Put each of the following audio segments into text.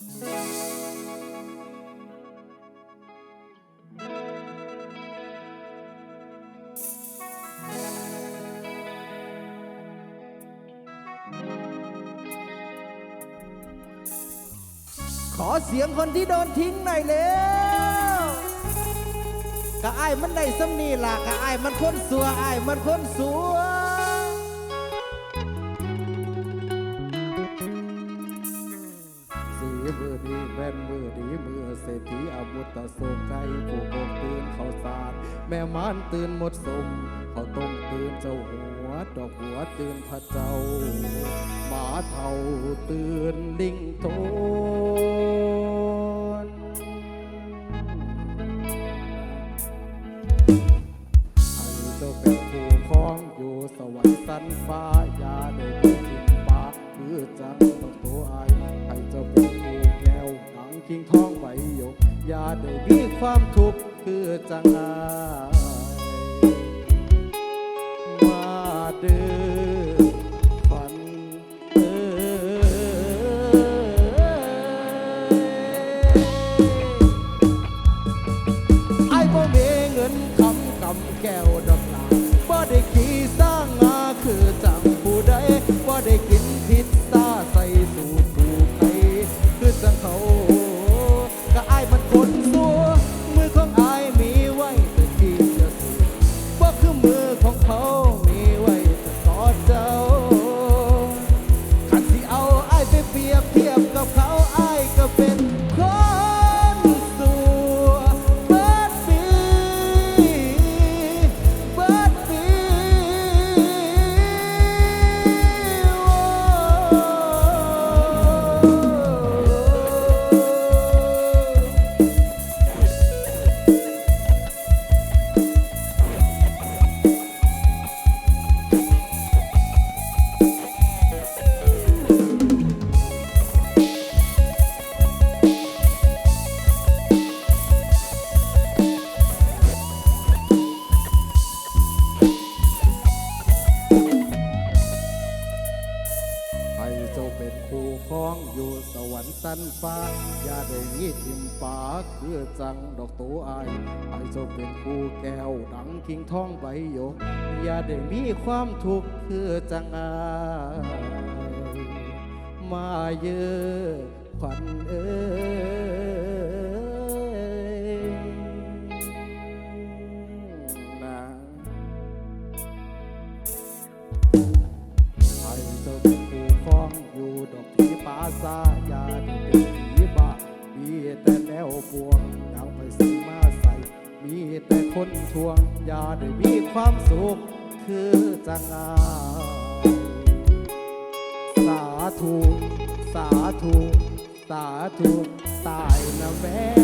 ขอเสียงคนที่โดนทิ้งหน่อยเร็วกะไอ้มันได้สำนีล่ะกะไอ้มันคนสัวไอ้มันคนสัว ตื่นหมดสมเขาต้มตื่นเจ้าหัว ดอกหัวตื่นพระเจ้าหมาเท่าตื่นลิงโท เป็นคู่แก้วดังกิ่งทองใบยก อย่าได้มีความทุกข์คือจังอายมาเยอะขวัญเอ้ย ระาสาธุ สาธุ สาธุ ตายนะแม่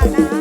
好的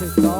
veces.